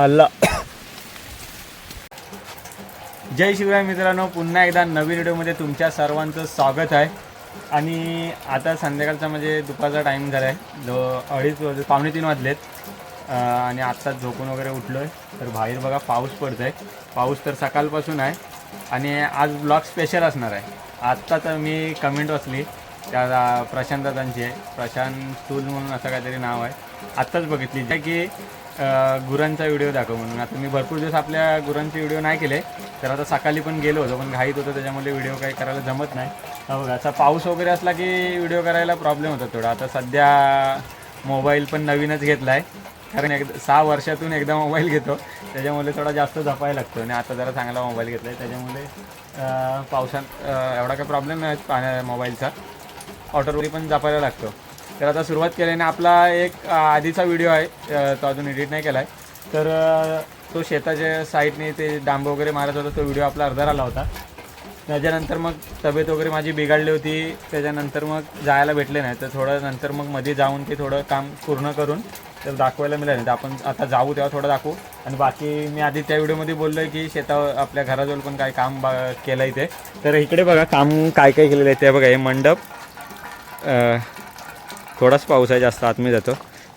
आला. जय शिवराय मित्रांनो पुन्हा एकदा नवीन व्हिडिओमध्ये तुमच्या सर्वांचं स्वागत आहे. आणि आता संध्याकाळचा म्हणजे दुपारचा टाईम झाला आहे जो अडीच वाजले पावणे तीन वाजलेत. आणि आत्ताच झोपून वगैरे उठलो आहे तर बाहेर बघा पाऊस पडतो आहे पाऊस तर सकाळपासून आहे. आणि आज ब्लॉग स्पेशल असणार आहे. आत्ता तर मी कमेंट वाचली. त्या प्रशांत दादांची आहे. प्रशांत स्टूल म्हणून असं काहीतरी नाव आहे. आत्ताच बघितली. जे की गुरांचा व्हिडिओ दाखव म्हणून. आता मी भरपूर दिवस आपल्या गुरांचे व्हिडिओ नाही केले तर आता सकाळी पण गेलो होतो पण घाईत होतं त्याच्यामुळे व्हिडिओ काही करायला जमत नाही. बघा असा पाऊस वगैरे असला की व्हिडिओ करायला प्रॉब्लेम होता थोडा. आता सध्या मोबाईल पण नवीनच घेतला आहे कारण एक सहा वर्षातून एकदा मोबाईल घेतो. त्याच्यामुळे थोडा जास्त जपायला लागतो. आणि आता जरा चांगला मोबाईल घेतला आहे त्याच्यामुळे पावसात एवढा काही प्रॉब्लेम नाही पाण्या मोबाईलचा. ऑटोवरी पण जपायला लागतो. तर आता सुरुवात केल्याने आपला एक आधीचा व्हिडिओ आहे तो अजून एडिट नाही केला आहे तर तो शेताच्या साईडने ते डांब वगैरे मारत होता तो व्हिडिओ आपला अर्धा आला होता. त्याच्यानंतर मग तब्येत वगैरे माझी बिघडली होती. त्याच्यानंतर मग जायला भेटले नाही. तर थोडं नंतर मग मध्ये जाऊन ते थोडं काम पूर्ण करून तर दाखवायला मिळालं. नाही तर आपण आता जाऊ तेव्हा थोडं दाखवू. आणि बाकी मी आधी त्या व्हिडिओमध्ये बोललो आहे की शेतावर आपल्या घराजवळ पण काय काम बा केलं इथे तर इकडे बघा काम काय काय केलेलं आहे ते बघा. हे मंडप थोडाच पाऊस आहे जास्त आतमध्ये जातो.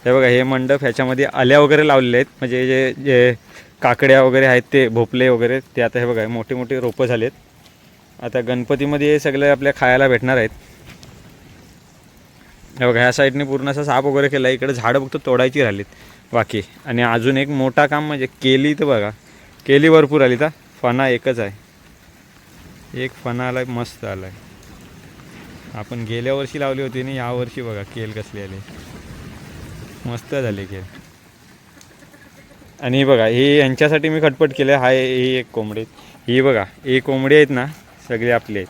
हे बघा हे मंडप ह्याच्यामध्ये आल्या वगैरे लावलेले आहेत. म्हणजे जे जे काकड्या वगैरे आहेत ते भोपले वगैरे ते आता हे बघा मोठे मोठे रोपं झालेत. आता गणपतीमध्ये हे सगळे आपल्या खायला भेटणार आहेत. हे बघा ह्या साईडने पूर्ण असं साप वगैरे केला आहे इकडे झाडं फक्त तोडायची राहिलीत बाकी. आणि अजून एक मोठा काम म्हणजे केली तर बघा केली भरपूर आली तर फणा एकच आहे. एक फणा आला मस्त आला आहे आपण गेल्या वर्षी लावली होती ना यावर्षी बघा केल कसले आले. मस्त झाले केल. आणि बघा ही यांच्यासाठी मी खटपट केलं हा ही एक कोंबडी ही बघा ही कोंबडी आहेत ना सगळे आपले आहेत.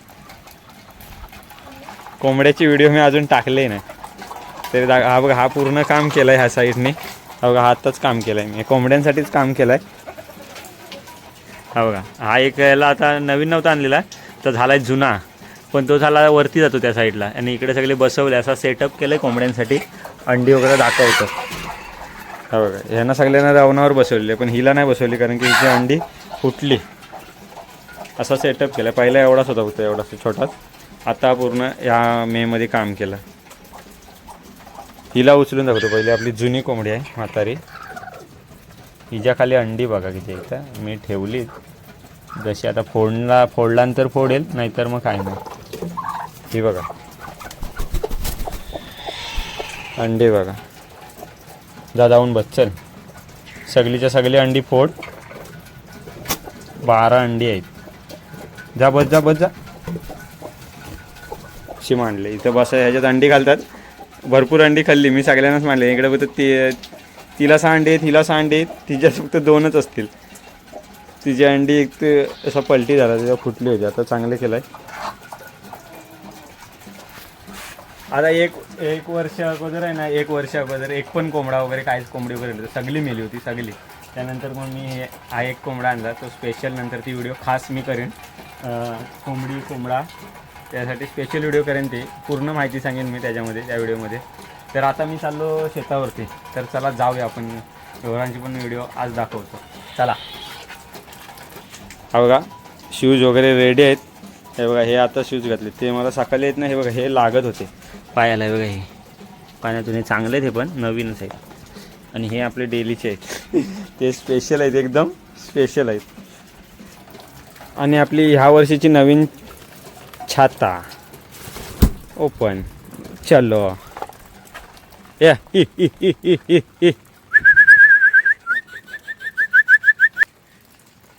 कोंबड्याची व्हिडिओ मी अजून टाकले नाही. तरी दा हा बघा हा पूर्ण काम केलं आहे ह्या साईडने हा बघा आत्ताच काम केलं आहे मी. कोंबड्यांसाठीच काम केलं आहे हा बघा हा एक याला आता नवीन नव्हता आणलेला तर झाला आहे जुना. पण तो झाला वरती जातो त्या साईडला. आणि इकडे सगळे बसवले असा सेटअप केलं आहे कोंबड्यांसाठी. अंडी वगैरे दाखवतो. हा बघा ह्यांना सगळ्यांना रावणावर बसवले पण हिला नाही बसवली कारण की हिची अंडी फुटली. असा सेटअप केला. पहिला एवढाच होता फक्त एवढाच छोटाच. आता पूर्ण या मेमध्ये काम केलं. हिला उचलून दाखवतो. पहिली आपली जुनी कोंबडी आहे म्हातारी. हिच्या खाली अंडी बघा किती इथं मी ठेवली जशी आता फोडला फोडल्यानंतर फोडेल नाहीतर मग काय नाही. ही बघा. अंडे बघा. जा जाऊन बच्चल सगळीच्या सगळी अंडी फोड. बारा अंडी आहेत. जा बस जा बस जा. शी मांडले. इथं बस ह्याच्यात अंडी घालतात. भरपूर अंडी खाल्ली. मी सगळ्यांनाच मांडले. इकडे फक्त ती तिला सहा अंडी आहेत हिला सहा अंडी आहेत. तिच्यात फक्त दोनच असतील. तिची अंडी एक असं पलटी झाला. त्याच्या फुटली होती. आता चांगले केलं आहे आता एक एक वर्ष अगोदर आहे ना एक वर्ष अगोदर एक पण कोंबडा वगैरे काहीच कोंबडी वगैरे सगळी मेली होती सगळी. त्यानंतर मग मी हे- हा एक कोंबडा आणला तो स्पेशल नंतर ती व्हिडिओ खास मी करेन. कोंबडी कोंबडा त्यासाठी स्पेशल व्हिडिओ करेन ते. पूर्ण माहिती सांगेन मी त्याच्यामध्ये त्या व्हिडिओमध्ये तर आता मी चाललो शेतावरती. तर चला जाऊया आपण. ढोरांची पण व्हिडिओ आज दाखवतो. चला. हा बघा शूज वगैरे रेडी आहेत. हे बघा हे आता शूज घातले. ते मला सकाळी येत नाही हे बघा हे लागत होते. पायाला हे बघा हे. पाण्यातून हे चांगले आहेत हे पण नवीनच आहेत आणि हे आपले डेलीचे आहेत. ते स्पेशल आहेत एकदम स्पेशल आहेत. आणि आपली ह्या वर्षीची नवीन छाता. ओपन चलो. या इ, इ, इ, इ, इ, इ.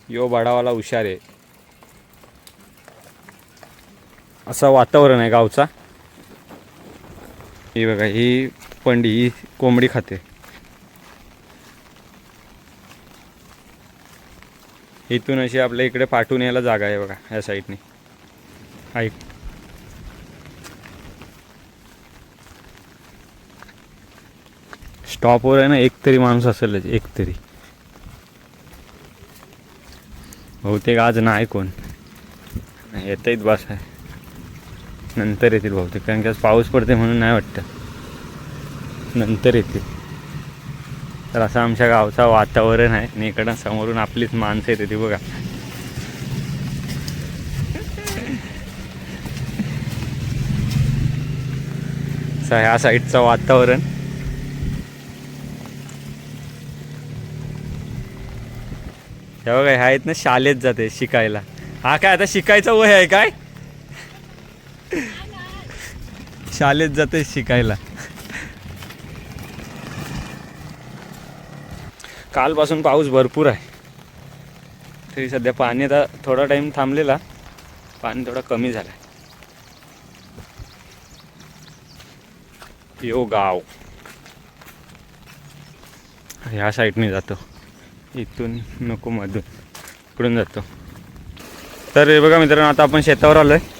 यो बडावाला हुशार आहे. असं वातावरण आहे गावचा. ही बघा ही पंडी ही कोंबडी खाते. इथून अशी आपल्या इकडे पाठवून यायला जागा आहे बघा या साईडने. ऐक. स्टॉपवर आहे ना एक तरी माणूस असेलच एक तरी. बहुतेक आज नाही कोण. येत आहेत बस. आहे नंतर येतील बहुतेक कारण की आज पाऊस पडते म्हणून नाही वाटतं. नंतर येतील. तर असं आमच्या गावचा वातावरण आहे आणि इकडं समोरून आपलीच माणसं येते ती बघा. ह्या साईडचं वातावरण. हे बघा ह्या आहेत ना शाळेत जाते शिकायला. हा काय आता शिकायचं वय आहे काय? शाळेत जाते शिकायला. कालपासून पाऊस भरपूर आहे. तरी सध्या पाणी आता थोडा टाईम थांबलेला. पाणी थोडा कमी झाला यो गाव. ह्या साईडने जातो. इथून नको मधून. इकडून जातो. तर हे बघा मित्रांनो आता आपण शेतावर आलो आहे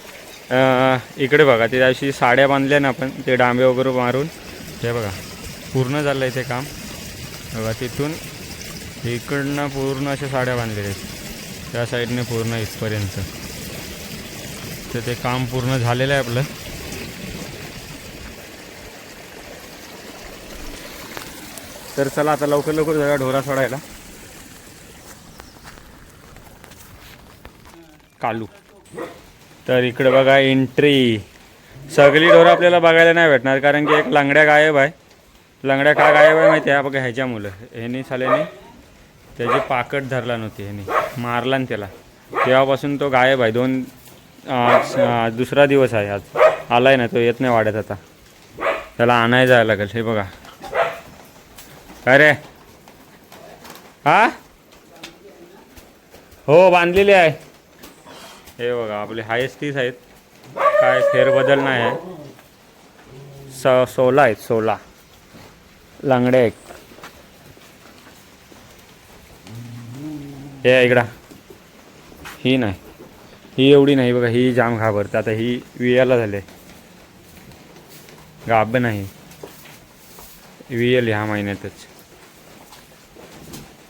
इकडे बघा ते अशी साड्या बांधल्या ना आपण ते डांबे वगैरे मारून. हे बघा पूर्ण झालं आहे ते काम. बघा तिथून इकडनं पूर्ण अशा साड्या बांधलेल्या आहेत. त्या साईडने पूर्ण इथपर्यंत. तर ते काम पूर्ण झालेलं आहे आपलं. तर चला आता लवकर लवकर जाऊया ढोरा सोडायला कालू तर इकडे बघा एंट्री सगळी ढोरं आपल्याला बघायला नाही भेटणार कारण की एक लंगड्या गायब आहे. लंगड्या का गायब आहे माहिती आहे? बघा ह्याच्या मुलं. ह्यानी साल्याने त्याची पाकट धरला नव्हती ह्यानी. मारला ना त्याला. तेव्हापासून तो गायब आहे. दोन दुसरा दिवस आहे आज. आलाय ना तो येत नाही वाढत आता. त्याला आणायला जायला लागेल. हे बघा. काय रे? हा? हो बांधलेली आहे. हे बघा आपले हायस्ट तीस आहेत. काय फेरबदल नाही आहे. स सोळा आहेत सोला लांगड्या एक. हे इकडा. ही नाही. ही एवढी नाही बघा ही जाम घाबरते. आता ही वियाला झाले. गाब नाही. वियल ह्या महिन्यातच.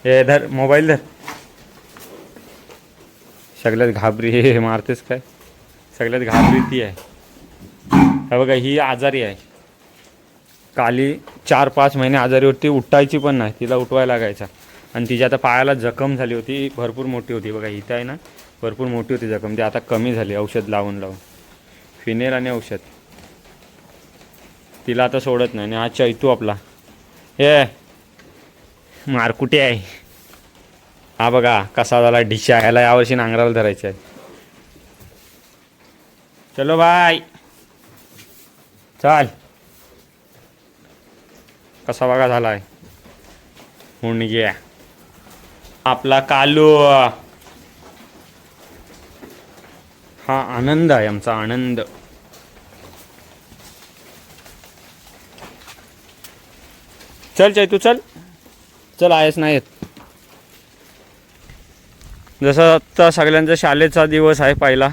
हे धर मोबाईल धर. सगळ्यात घाबरी हे मारतेस काय? सगळ्यात घाबरी ती आहे. बघा ही आजारी आहे. काली चार पाच महिने आजारी होती उठायची पण नाही तिला उठवायला लागायचा. आणि तिच्या आता पायाला जखम झाली होती भरपूर मोठी होती. बघा इथं आहे ना भरपूर मोठी होती जखम. ती आता कमी झाली औषध लावून लावून. फिनेल आणि औषध. तिला आता सोडत नाही. आणि हा चैतू आपला. हे मारकुटे आहे. हा बघा कसा झाला ढिशा. ह्याला यावर्षी नांगराला धरायचं आहे चलो बाय चाल. कसा बघा झालाय. मुंडग्या आपला कालू. हा आनंद आहे आमचा आनंद. चल चैतू चल. चल आहेस नाही येत. जसं आत्ता सगळ्यांचा शाळेचा दिवस आहे पहिला.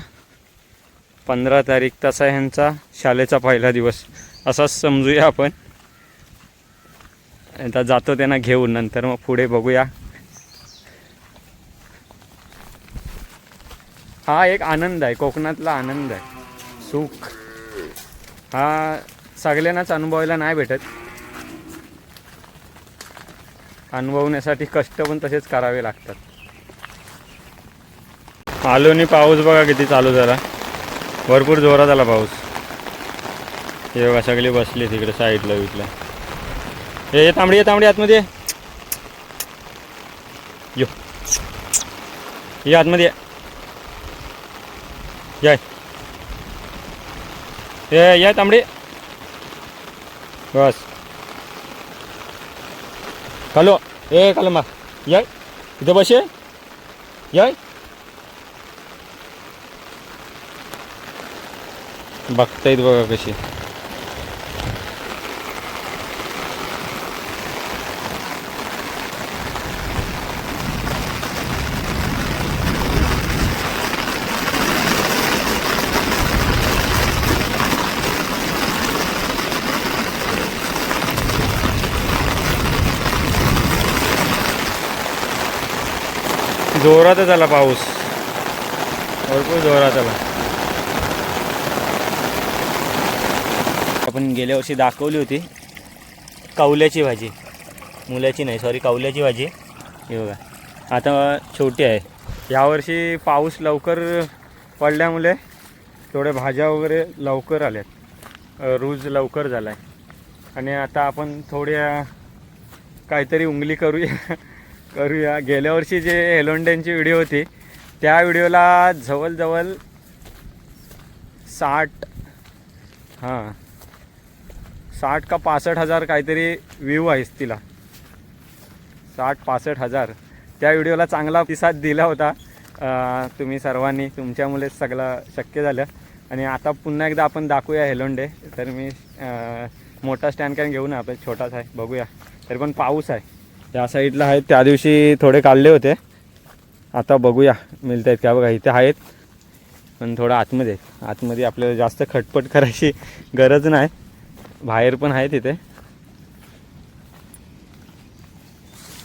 पंधरा तारीख तसा ह्यांचा शाळेचा पहिला दिवस. असाच समजूया आपण. आता जातो त्यांना घेऊन नंतर मग पुढे बघूया. हा एक आनंद आहे कोकणातला आनंद आहे. सुख. हा सगळ्यांनाच अनुभवायला नाही भेटत. अनुभवण्यासाठी कष्ट पण तसेच करावे लागतात. आलोनी पाऊस बघा किती चालू झाला. भरपूर जोरात आला पाऊस. हे बघा सगळी बसली तिकडे साईडला विटला हे ये तांबडी ये तांबडी आतमध्ये. ये. यो ये आतमध्ये. ये. ये या तांबडी. बस. कालो ए कालंबा या. इथं बसे बघतायत बघा कशी. जोरातच आला पाऊस. भरपूर जोरात आला. आपण गेल्या वर्षी दाखवली होती. कौल्याची भाजी. मुलाची नाही सॉरी कावल्याची भाजी. हे बघा. आता छोटी आहे. यावर्षी पाऊस लवकर पडल्यामुळे थोड्या भाज्या वगैरे लवकर आल्यात. अ, रूज लवकर झाला आहे आणि आता आपण थोड्या काहीतरी उंगली करूया. करूया. गेल्या वर्षी जे हेलोंड्यांची व्हिडिओ होती त्या व्हिडिओला जवळजवळ साठ हां साठ का पासष्ट हजार काहीतरी व्ह्यू आहेस तिला. साठ पासष्ट हजार. त्या व्हिडिओला चांगला प्रतिसाद दिला होता. तुम्ही सर्वांनी तुमच्यामुळेच सगळं शक्य झालं. आणि आता पुन्हा एकदा आपण दाखवूया हेलोंडे. तर मी मोठा स्टँड कॅन घेऊ ना आपला छोटाच आहे बघूया. तरी पण पाऊस आहे. त्या साईडला आहेत. त्या दिवशी थोडे काढले होते. आता बघूया मिळत आहेत का बघा. इथे आहेत. पण थोडं आतमध्ये आहेत. आतमध्ये आपल्याला जास्त खटपट करायची गरज नाही. बाहेर पण आहे तिथे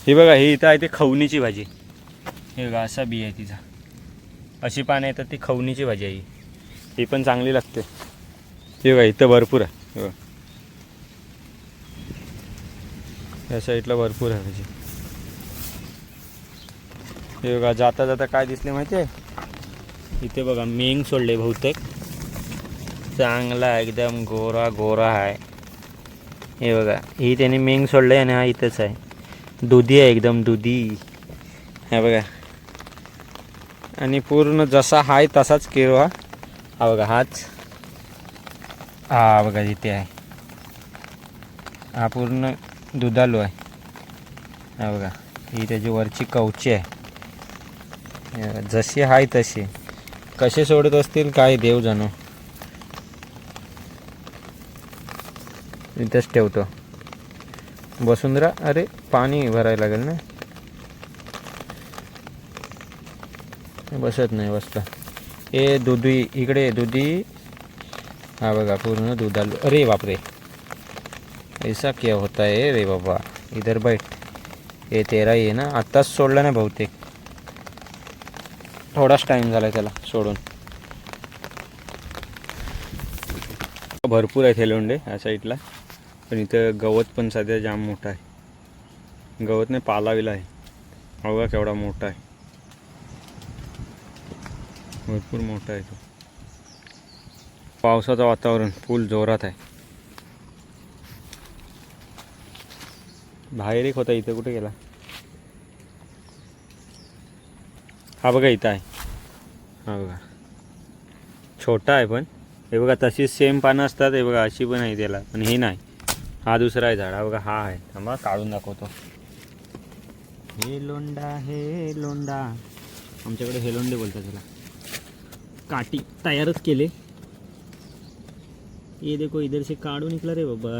ही बघा ही इथं आहे ती खवणीची भाजी. हे बघा असा बी आहे तिचा. अशी पानं येतात ती खवणीची भाजी आहे ही. ही पण चांगली लागते. हे बघा इथं भरपूर आहे. हे बघा. या साईडला भरपूर आहे भाजी. हे बघा जाता जाता काय दिसले माहिती आहे? इथे बघा मेंग सोडले बहुतेक. चांगला एकदम गोरा गोरा आहे. हे बघा ही त्याने मेंग सोडलं आणि हा इथंच आहे. दुधी आहे एकदम दुधी. हे बघा. आणि पूर्ण जसा आहे तसाच केळवा हा. बघा हाच. हा बघा इथे आहे. हा पूर्ण दुधालू आहे. हा बघा ही त्याची वरची कवची आहे. हे बघा, जशी आहे तशी. कसे सोडत असतील काय देव जाणू इथंच ठेवतो. वसुंधरा अरे पाणी भरायला लागेल ना? बसत नाही बसता ए दुधी इकडे दुधी. हा बघा पूर्ण दुधालो अरे बापरे. ऐसा क्या होता है रे बाबा? इधर बैठ. हे तेरा ये ना? आत्ताच सोडलं ना बहुतेक. थोडाच टाईम झाला त्याला सोडून. भरपूर आहेत हेलोंडे या साईडला पण इथं गवत पण सध्या जाम मोठा आहे. गवत नाही पालाविला आहे. अवघा केवढा मोठा आहे. भरपूर मोठा आहे तो. पावसाचं वातावरण फुल जोरात आहे. बाहेर एक होता इथं कुठे गेला? हा बघा इथं आहे. हा बघा. छोटा आहे पण. हे बघा तशीच सेम पानं असतात हे बघा अशी पण आहे त्याला पण हे नाही. हा दुसरा आहे झाड बघा हा आहे. थांबा काढून दाखवतो. हे लोंडा हे लोंडा. आमच्याकडे हे लोंडे बोलतात त्याला. काटी तयारच केले. ये देखो इधर से काढून निकला रे बाबा.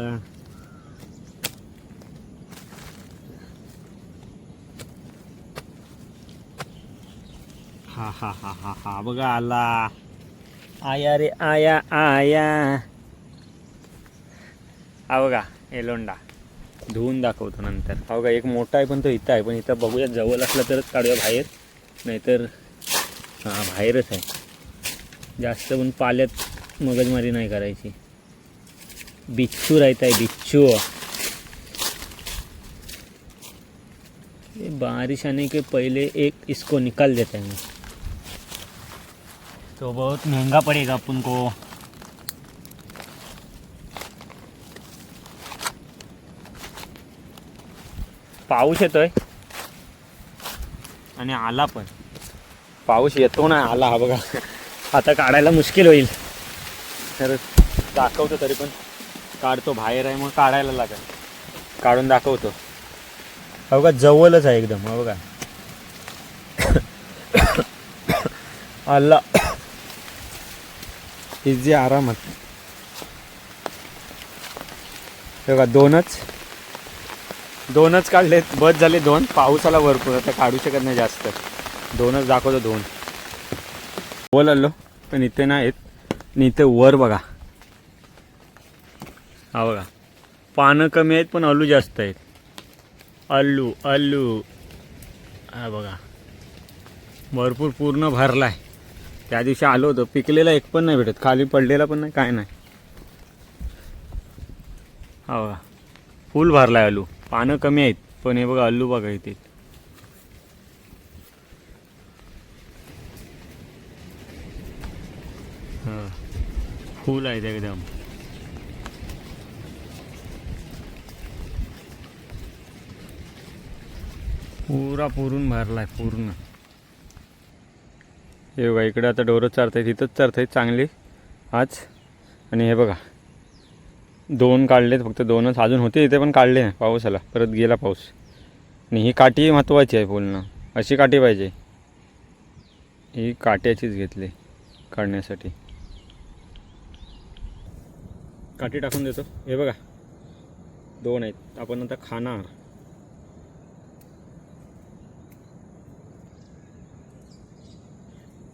हा हा हा हा हा बघा आला. आया रे आया आया. हा बघा. एलोंडा. धुवून दाखवतो नंतर. हो का एक मोठा आहे पण तो इथं आहे. पण इथं बघूया जवळ असला तरच काढूया बाहेर. नाहीतर हां बाहेरच आहे. जास्त पण पाल्यात मगजमारी नाही करायची. बिच्छू राहत आहे बिच्छू. बारिश आने के पहले एक इसको निकाल देते हैं. तो बहुत महंगा पड़ेगा अपन को. पाऊस येतोय. आणि आला पण. पाऊस येतो ना आला हा बघा. आता काढायला मुश्किल होईल. तर दाखवतो तरी पण. काढतो बाहेर आहे मग काढायला लागेल. काढून दाखवतो. हा बघा जवळच आहे एकदम हा बघा. आला. इझी आरामात. हे बघा दोनच. दोनच काढलेत बस झाले दोन. पाऊस आला भरपूर आता काढू शकत नाही जास्त. दोनच दाखवतो दोन. बोल आलो पण इथे नाही आणि इथे वर बघा. हा बघा. पानं कमी आहेत पण आलू जास्त आहेत. अल्लू अल्लू. हा बघा. भरपूर पूर्ण भरला आहे त्या दिवशी आलो होतो. पिकलेला एक पण नाही भेटत. खाली पडलेला पण नाही काय नाही. हा बघा. फुल भरला आहे आलू पानं कमी आहेत पण हे बघा अल्लू बघा इथे. हा. फुल आहेत एकदम. पुरा पुरून भरलाय पूर्ण. हे बघा इकडे आता डोरं चारतायत इथंच चारतायत चांगली आज. आणि हे बघा दोन काढलेत फक्त दोनच अजून होते इथे पण काढले नाही पाऊस आला परत गेला पाऊस. आणि ही काठी महत्त्वाची आहे पूर्ण. अशी काठी पाहिजे. ही काट्याचीच घेतली काढण्यासाठी. काठी टाकून देतो. हे बघा. दोन आहेत. आपण आता खाणार.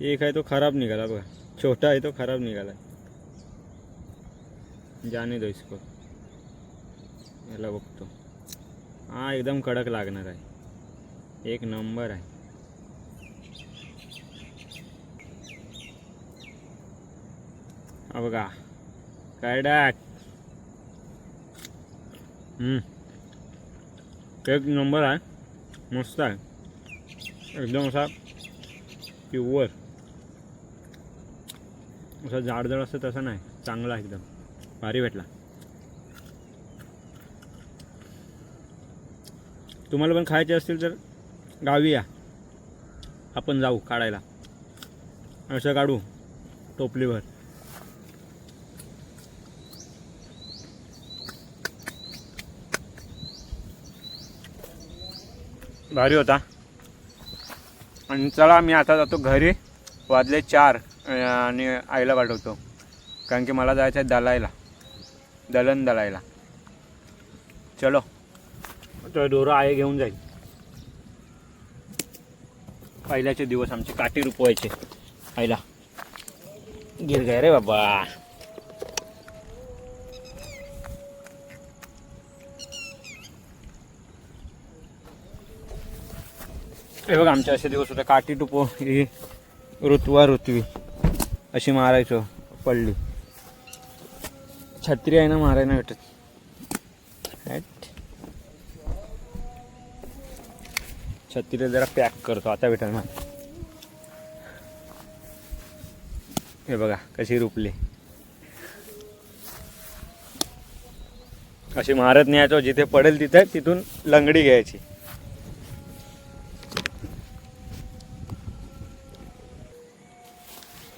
एक आहे तो खराब निघाला बघा. छोटा आहे तो खराब निघाला. जाने दो इसको। याला बघतो। हा एकदम कडक लागणार आहे. एक नंबर आहे. हा बघा कडक. एक नंबर आहे. मस्त आहे. एकदम असा प्युअर असं जाडजड असतं तसं नाही. चांगला एकदम. भारी भेटला. तुम्हाला पण खायचे असतील तर गावी या. आपण जाऊ काढायला. असं काढू टोपलीवर. भारी होता. आणि चला मी आता जातो घरी. वाजले चार आणि आईला पाठवतो. कारण की मला जायचं आहे दलायला. दलन दलायला चलो. तो डोरं आहे घेऊन जाईल. पहिल्याचे दिवस आमचे काठी रुपवायचे. आईला. गिर गे रे बाबा. हे बघा आमचे असे दिवस होते. काठी टुपो ही ऋतुवा ऋतवी अशी मारायचो पडली. छत्री आहे ना मारायला भेटत. छत्रीला जरा पॅक करतो आता भेटल ना. हे बघा कशी रुपली. अशी मारत न्यायचो जिथे पडेल तिथे तिथून लंगडी घ्यायची.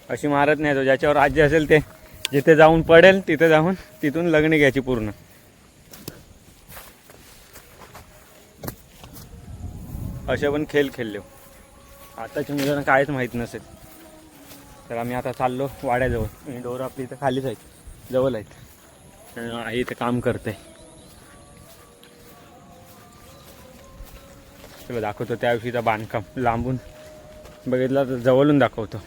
अशी मारत न्यायचो ज्याच्यावर राज्य असेल ते. जिथे जाऊन पडेल तिथे जाऊन तिथून लग्न घ्यायची पूर्ण. असे पण खेळ खेळले. आताच्या मुलांना काहीच माहीत नसेल. तर आम्ही आता चाललो वाड्याजवळ. आणि डोर आपली इथं खालीच आहेत. जवळ आहेत. आई इथं काम करते. तुला दाखवतो त्या बांधकाम. लांबून बघितला तर जवळून दाखवतो.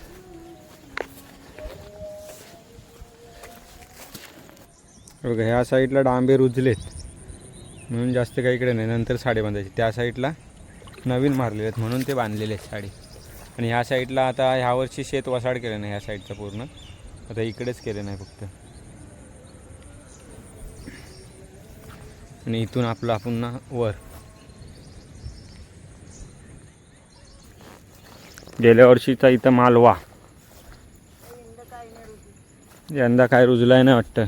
बघा ह्या साईडला डांबे रुजलेत. म्हणून जास्त काही इकडे नाही नंतर साडी बांधायची. त्या साईडला नवीन मारलेले आहेत म्हणून ते बांधलेले आहेत साडी. आणि ह्या साईडला आता ह्या वर्षी शेत वसाड केलं नाही ह्या साईडचं पूर्ण. आता इकडेच केलं नाही फक्त. आणि इथून आपलं पुन्हा वर. गेल्या वर्षीचा इथं मालवा. यंदा काय रुजलाय नाही वाटतं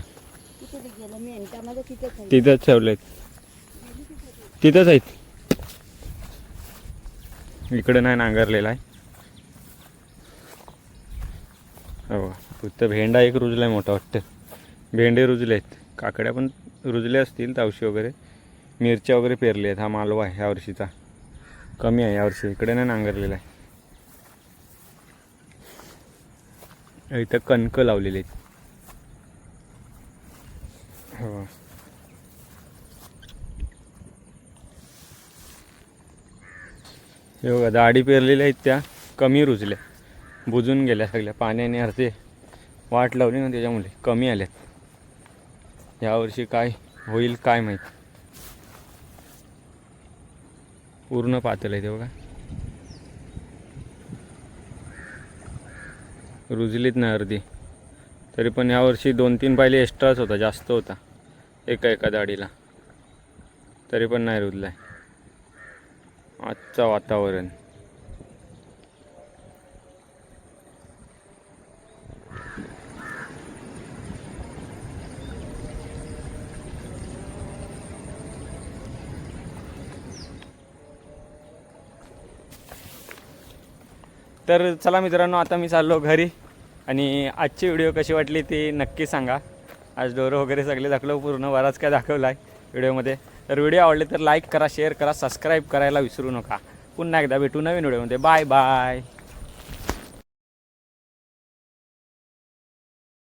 तिथे गेलं मी त्यामध्ये तिथेच तिथंच ठेवलेत. तिथंच आहेत. इकडे नाही नांगरलेला आहे. हो फक्त भेंडा एक रुजला आहे मोठा वाटतं. भेंडे रुजले आहेत काकड्या पण रुजले असतील तावशी वगैरे. मिरच्या वगैरे पेरले आहेत हा मालवा आहे ह्या वर्षीचा. कमी आहे यावर्षी इकडे नाही नांगरलेला आहे. इथं कणकं लावलेली आहेत. हे बघा दाढी पेरलेल्या आहेत त्या. कमी रुजल्या. बुजून गेल्या सगळ्या. पाण्याने अर्धे वाट लावली ना त्याच्यामुळे कमी आल्यात. यावर्षी काय होईल काय माहीत. पूर्ण पातळ आहे ते बघा. रुजलीत ना अर्धी. तरी पण यावर्षी दोन तीन पाहिले एक्स्ट्राच होता जास्त होता. एका एका दाढीला. तरी पण नाही रुजला आहे आजचं वातावरण. तर चला मित्रांनो आता मी चाललो घरी आणि आजची व्हिडिओ कशी वाटली ती नक्की सांगा. आज डोरं वगैरे सगळे दाखलो पूर्ण बराच काय दाखवला आहे व्हिडिओमध्ये. तर व्हिडिओ आवडले तर लाईक करा शेअर करा सबस्क्राईब करायला विसरू नका. पुन्हा एकदा भेटू नवीन व्हिडिओमध्ये. Bye bye.